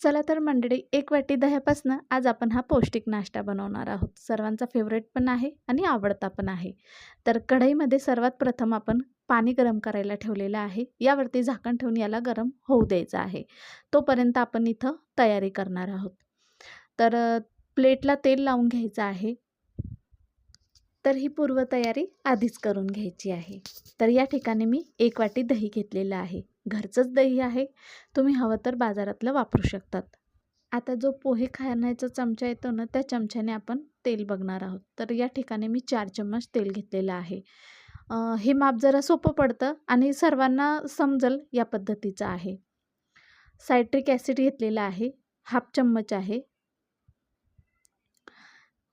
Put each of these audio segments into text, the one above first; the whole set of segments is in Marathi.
चला तर मंडळी एक वाटी दह्यापासनं आज आपण हा पौष्टिक नाश्ता बनवणार आहोत. सर्वांचा फेवरेट पण आहे आणि आवडता पण आहे. तर कढईमध्ये सर्वात प्रथम आपण पाणी गरम करायला ठेवलेलं आहे. यावरती झाकण ठेवून याला गरम होऊ द्यायचं आहे. तोपर्यंत आपण इथं तयारी करणार आहोत. तर प्लेटला तेल लावून घ्यायचं आहे. तर ही पूर्वतयारी आधीच करून घ्यायची आहे. तर या ठिकाणी मी एक वाटी दही घेतलेलं आहे. घरचंच दही आहे तुम्ही हवं तर बाजारातलं वापरू शकतात. आता जो पोहे खाण्याचा चमचा येतो ना त्या चमच्याने आपण तेल बघणार आहोत. तर या ठिकाणी मी चार चम्मच तेल घेतलेलं आहे. हे माप जरा सोपं पडतं आणि सर्वांना समजल या पद्धतीचं आहे. सायट्रिक ॲसिड घेतलेलं आहे हाफ चम्मच आहे.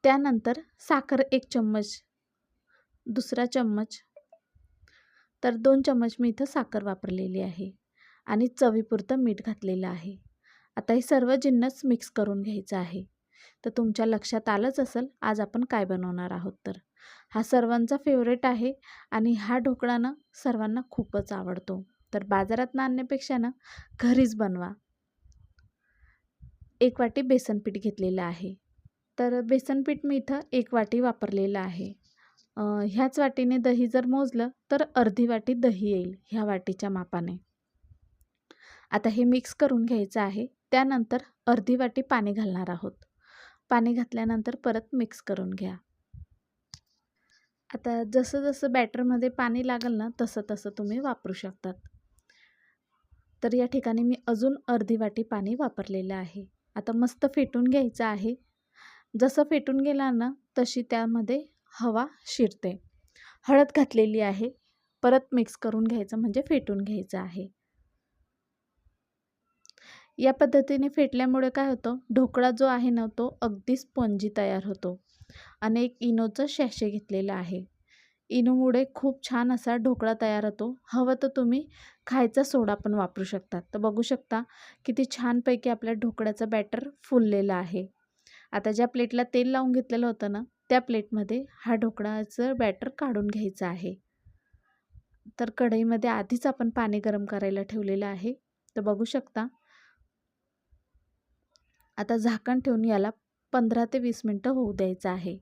त्यानंतर साखर एक चम्मच दुसरा चम्मच तर दोन चम्मच मी इथं साखर वापरलेली आहे आणि चवीपुरतं मीठ घातलेलं आहे. आता हे सर्व जिन्नस मिक्स करून घ्यायचं आहे. तर तुमच्या लक्षात आलंच असेल आज आपण काय बनवणार आहोत तर. हा सर्वांचा फेवरेट आहे आणि हा ढोकळा ना सर्वांना खूपच आवडतो. तर बाजारात आणण्यापेक्षा ना घरीच बनवा. एक वाटी बेसन पीठ घेतलेलं आहे. तर बेसन पीठ मी इथं एक वाटी वापरलेलं आहे. ह्याच वाटीने दही जर मोजलं तर अर्धी वाटी दही येईल ह्या वाटीच्या मापाने. आता हे मिक्स करून घ्यायचं आहे. त्यानंतर अर्धी वाटी पाणी घालणार आहोत. पाणी घातल्यानंतर परत मिक्स करून घ्या. आता जसं जसं बॅटरमध्ये पाणी लागेल ना तसं तसं तुम्ही वापरू शकतात. तर या ठिकाणी मी अजून अर्धी वाटी पाणी वापरलेलं आहे. आता मस्त फेटून घ्यायचं आहे. जसं फेटून गेला ना तशी त्यामध्ये हवा शिरते. हळद घातलेली आहे. परत मिक्स करून घ्यायचं म्हणजे फेटून घ्यायचं आहे. या पद्धतीने फेटल्यामुळे काय होतं? ढोकळा जो आहे ना तो अगदी स्पंजी तयार होतो. आणि एक इनोचं शॅशे घेतलेलं आहे. इनोमुळे खूप छान असा ढोकळा तयार होतो. हवं तर तुम्ही खायचा सोडा पण वापरू शकता. तर बघू शकता किती छानपैकी आपल्या ढोकळ्याचं बॅटर फुललेलं आहे. आता ज्या प्लेटला तेल लावून घेतलेलं होतं ना त्या प्लेटमध्ये हा ढोकळाचं बॅटर काढून घ्यायचं आहे तर कढईमध्ये आधीच आपण पाणी गरम करायला ठेवलेलं आहे. तर बघू शकता आता झाकण ठेवून याला पंधरा ते वीस मिनटं होऊ द्यायचं आहे.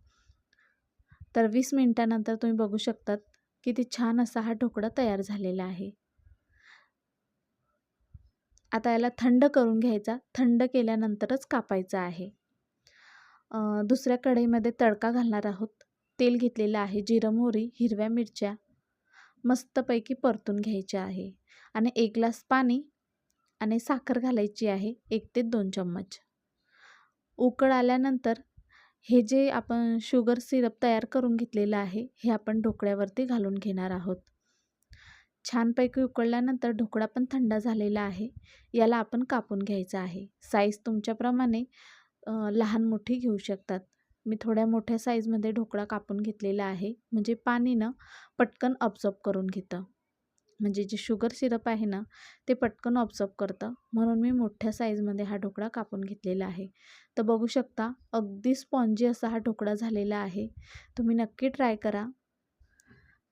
तर वीस मिनटानंतर तुम्ही बघू शकतात किती छान असा हा ढोकळा तयार झालेला आहे. आता याला थंड करून घ्यायचा थंड केल्यानंतरच कापायचा आहे. दुसऱ्या कढईमध्ये तडका घालणार आहोत. तेल घेतलेलं आहे जिरं मोहरी हिरव्या मिरच्या. मस्तपैकी परतून घ्यायच्या आहे. आणि एक ग्लास पाणी आणि साखर घालायची आहे एक ते दोन चम्मच. उकळ आल्यानंतर हे जे आपण शुगर सिरप तयार करून घेतलेलं आहे हे आपण ढोकळ्यावरती घालून घेणार आहोत. छानपैकी उकळल्यानंतर ढोकळा पण थंड झालेला आहे. याला आपण कापून घ्यायचा आहे. साईज तुमच्याप्रमाणे लहान मोठी घेऊ शकतात. मी थोड्या मोठ्या साईजमध्ये ढोकळा कापून घेतलेला आहे. म्हणजे पाणी ना पटकन ऑब्झॉर्ब करून घेतं. म्हणजे जे शुगर सिरप आहे ना ते पटकन ऑब्झॉर्ब करतं. म्हणून मी मोठ्या साईजमध्ये हा ढोकळा कापून घेतलेला आहे. तर बघू शकता अगदी स्पॉन्जी असा हा ढोकळा झालेला आहे. तुम्ही नक्की ट्राय करा.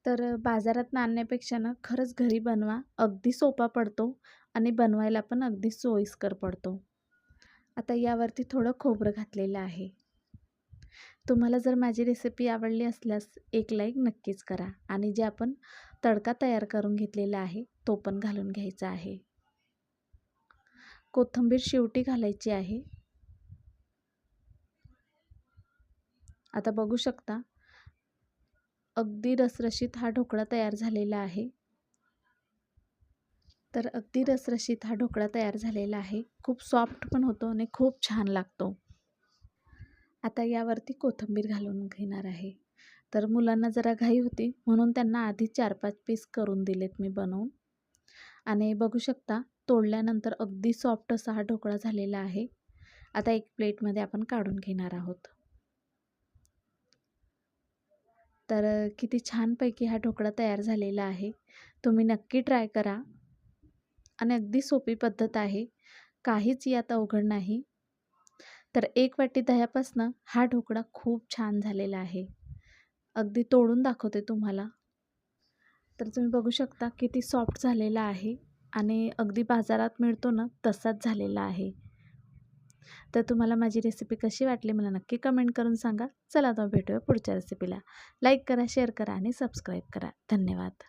तर बाजारात आणण्यापेक्षा ना खरंच घरी बनवा. अगदी सोपा पडतो आणि बनवायला पण अगदी सोयीस्कर पडतो. आता यावरती थोडं खोबरं घातलेलं आहे. तुम्हाला जर माझी रेसिपी आवडली असल्यास एक लाईक नक्कीच करा आणि जे आपण तडका तयार करून घेतलेला आहे तो पण घालून घ्यायचा आहे. कोथिंबीर शेवटी घालायची आहे. आता बघू शकता अगदी रसरशीत हा ढोकळा तयार झालेला आहे. तर अगदी रसरशीत हा ढोकळा तयार झालेला आहे. खूप सॉफ्ट पण होतो आणि खूप छान लागतो. आता यावरती कोथिंबीर घालून घेणार आहे. तर मुलांना जरा घाई होती म्हणून त्यांना आधी चार पाच पीस करून दिलेत मी बनवून. आणि बघू शकता तोडल्यानंतर अगदी सॉफ्ट असा हा ढोकळा झालेला आहे. आता एक प्लेटमध्ये आपण काढून घेणार आहोत. तर किती छानपैकी हा ढोकळा तयार झालेला आहे. तुम्ही नक्की ट्राय करा. आणि अगदी सोपी पद्धत आहे. काहीच यात अवघड नाही. तर एक वाटी दह्यापासनं हा ढोकळा खूप छान झालेला आहे. अगदी तोडून दाखवते तुम्हाला. तर तुम्ही बघू शकता किती सॉफ्ट झालेला आहे आणि अगदी बाजारात मिळतो ना तसाच झालेला आहे. तर तुम्हाला माझी रेसिपी कशी वाटली मला नक्की कमेंट करून सांगा. चला आता भेटूया पुढच्या रेसिपीला लाईक करा शेअर करा आणि सबस्क्राईब करा. धन्यवाद.